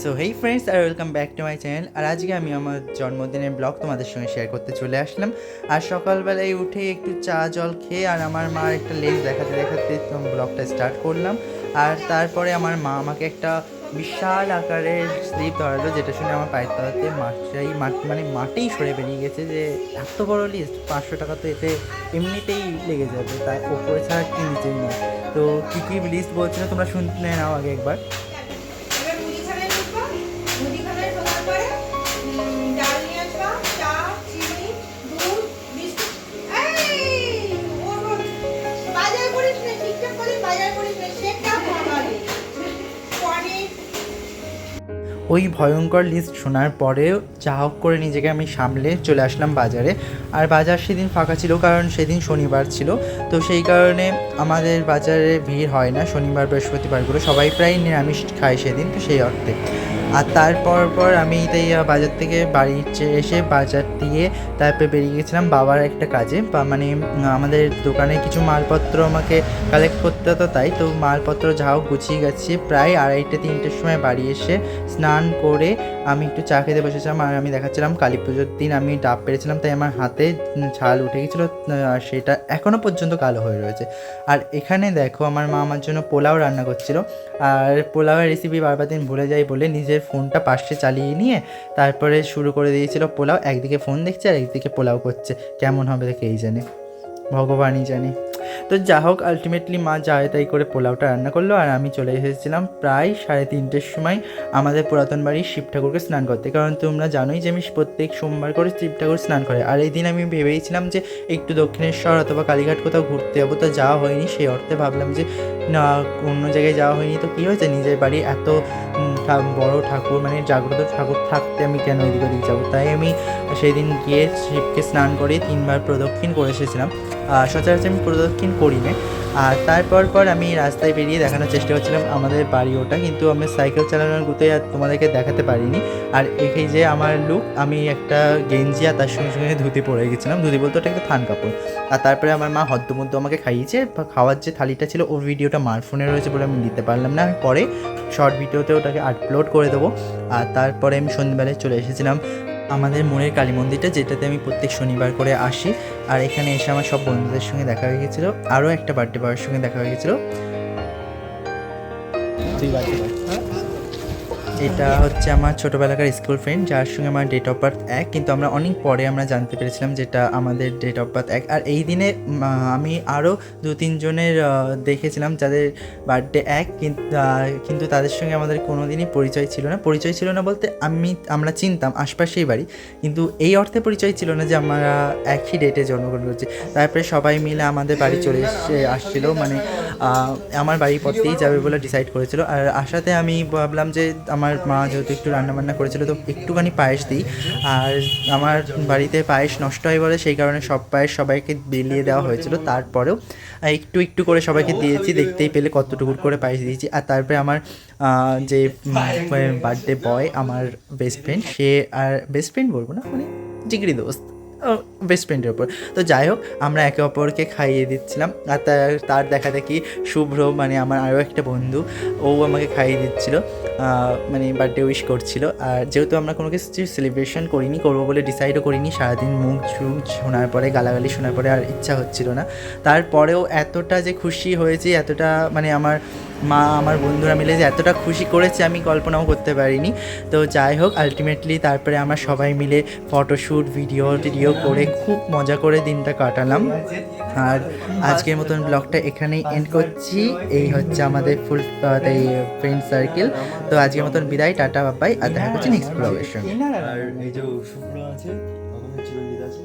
So hey friends R welcome back to my channel আর আজকে আমি আমার জন্মদিনের ব্লগ তোমাদের সঙ্গে শেয়ার করতে চলে আসলাম। আর সকালবেলায় উঠে একটু চা, জল খেয়ে আর আমার মার একটা লেজ দেখাতে দেখাতে ব্লগটা স্টার্ট করলাম। আর তারপরে আমার মা আমাকে একটা বিশাল আকারের স্লিপ ধরালো, যেটা শুনে আমার পায়ের তলাতে মাঠ মানে মাঠেই সরে বেরিয়ে গেছে যে এত বড় লিস্ট পাঁচশো টাকা তো এতে এমনিতেই লেগে যাবে, তার ওপরে ছাড়া কি নিচেই নয় তো কী কী লিস্ট বলছিল তোমরা শুনতে নাও আগে একবার। ওই ভয়ঙ্কর লিস্ট শোনার পরেও যা হোক করে নিজেকে আমি সামলে চলে আসলাম বাজারে। আর বাজার সেদিন ফাঁকা ছিল কারণ সেদিন শনিবার ছিল। তো সেই কারণে আমাদের বাজারে ভিড় হয় না। শনিবার বৃহস্পতিবারগুলো সবাই প্রায় নিরামিষ খায় সেদিন তো সেই অর্থে। আর তারপর পর আমি তাই বাজার থেকে বাড়ি এসে বাজার দিয়ে তারপরে বেরিয়ে গেছিলাম বাবার একটা কাজে। বা মানে আমাদের দোকানে কিছু মালপত্র আমাকে কালেক্ট করতে হতো তাই। তো মালপত্র যা হোক গুছিয়ে গেছি। প্রায় আড়াইটে, তিনটের সময় বাড়ি এসে স্নান করে আমি একটু চা খেতে বসেছিলাম। আর আমি দেখাচ্ছিলাম কালী পুজোর দিন আমি ডাব পেরেছিলাম। তাই আমার হাতে ছাল উঠে গেছিল আর সেটা এখনও পর্যন্ত কালো হয়ে রয়েছে। আর এখানে দেখো আমার মা আমার জন্য পোলাও রান্না করছিল। আর পোলাওয়ের রেসিপি বারবার দিন ভুলে যাই বলে নিজের ফোনটা পাশে চালিয়ে নিয়ে তারপরে শুরু করে দিয়েছিল পোলাও। একদিকে ফোন দেখছে আর একদিকে পোলাও করছে। কেমন হবে দেখে এই জানে। ভগবানই জানে। তো যা হোক আলটিমেটলি মা যায় তাই করে পোলাওটা রান্না করল। আর আমি চলে এসেছিলাম প্রায় সাড়ে তিনটের সময় আমাদের পুরাতন বাড়ির শিব ঠাকুরকে স্নান করতে। কারণ তোমরা জানোই যে আমি প্রত্যেক সোমবার করে শিব ঠাকুর স্নান করে। আর এই দিন আমি ভেবেছিলাম যে একটু দক্ষিণেশ্বর অথবা কালীঘাট কোথাও ঘুরতে যাব, তো যাওয়া হয়নি। সেই অর্থে ভাবলাম যে, না, অন্য জায়গায় যাওয়া হয়নি। তো কী হয়েছে? নিজের বাড়ি এত বড় ঠাকুর মানে জাগ্রত ঠাকুর থাকতে আমি কেন এদিক ওদিক যাব? তাই আমি সেদিন গিয়ে শিবকে স্নান করে তিনবার প্রদক্ষিণ করে এসেছিলাম। সচরাচর আমি প্রদক্ষিণ করি না আর তারপর পর আমি রাস্তায় বেরিয়ে দেখানোর চেষ্টা করছিলাম আমাদের বাড়ি ওটা, কিন্তু আমি সাইকেল চালানোর গুতে আর তোমাদেরকে দেখাতে পারিনি। আর এই যে আমার লুক আমি একটা গেঞ্জি আর তার সঙ্গে সঙ্গে ধুতি পরে গেছিলাম। ধুতি বলতে ওটা একটা থান কাপড়। আর তারপরে আমার মা হদ্দমদ্দ আমাকে খাইয়েছে। বা খাওয়ার যে থালিটা ছিল, ওর ভিডিওটা মার ফোনে রয়েছে বলে আমি দিতে পারলাম না। আমি পরে শর্ট ভিডিওতে ওটাকে আপলোড করে দেবো। আর তারপরে আমি সন্ধ্যেবেলায় চলে এসেছিলাম। আমাদের মনের কালী মন্দিরটা, যেটাতে আমি প্রত্যেক শনিবার করে আসি। আর এখানে এসে আমার সব বন্ধুদের সঙ্গে দেখা হয়ে গেছিল। আরও একটা বার্থডে বয়ের সঙ্গে দেখা হয়ে গেছিল। তুই বার্থডে এটা হচ্ছে আমার ছোটোবেলাকার স্কুল ফ্রেন্ড, যার সঙ্গে আমার ডেট অফ বার্থ এক, কিন্তু আমরা অনেক পরে আমরা জানতে পেরেছিলাম যেটা আমাদের ডেট অফ বার্থ এক। আর এই দিনে আমি আরও দু তিনজনের দেখেছিলাম যাদের বার্থডে এক কিন্তু কিন্তু তাদের সঙ্গে আমাদের কোনো দিনই পরিচয় ছিল না। পরিচয় ছিল না বলতে আমি, আমরা চিনতাম, আশপাশেই বাড়ি। কিন্তু এই অর্থে পরিচয় ছিল না যে আমরা একই ডেটে জন্মগ্রহণ করছি। তারপরে সবাই মিলে আমাদের বাড়ি চলে এসে আসছিল মানে আমার বাড়ি পথেই যাবে বলে ডিসাইড করেছিল। আর আশাতে আমি ভাবলাম যে আমার মা যেহেতু একটু রান্নাবান্না করেছিল, তো একটুখানি পায়েস দিই। আর আমার বাড়িতে পায়েস নষ্ট হয় বলে সেই কারণে সব পায়েস সবাইকে বিলিয়ে দেওয়া হয়েছিল। তারপরেও একটু একটু করে সবাইকে দিয়েছি, দেখতেই পেলে কতটুকু করে পায়েস দিয়েছি। আর তারপরে আমার যে বার্থডে বয় আমার বেস্ট ফ্রেন্ড সে আর বেস্ট ফ্রেন্ড বলব না মানে জিগরি দোস্ত। বেস্ট ফ্রেন্ডের ওপর। তো যাই হোক, আমরা একে অপরকে খাইয়ে দিচ্ছিলাম। আর তার দেখা দেখি শুভ্র মানে আমার আরও একটা বন্ধু, ও আমাকে খাইয়ে দিচ্ছিল। মানে বার্থডে উইশ করছিল। আর যেহেতু আমরা কোনো কিছু সেলিব্রেশন করিনি, করব বলে ডিসাইডও করিনি, সারাদিন মুখ ঝুঁক শোনার পরে, গালাগালি শোনার পরে আর ইচ্ছা হচ্ছিল না। তারপরেও এতটা যে খুশি হয়েছি, এতটা মানে আমার মা, আমার বন্ধুরা মিলে যে এতটা খুশি করেছে আমি কল্পনাও করতে পারিনি। তো যাই হোক আলটিমেটলি তারপরে আমরা সবাই মিলে ফটোশ্যুট ভিডিও টিডিও করে খুব মজা করে দিনটা কাটালাম। আর আজকের মতন ব্লগটা এখানেই এন্ড করছি। এই হচ্ছে আমাদের ফুল এই ফ্রেন্ড সার্কেল তো আজকের মতন বিদায়, টাটা বাবাই আর দেখা হচ্ছে নেক্সট ব্লগের সঙ্গে। আর এই যে আছে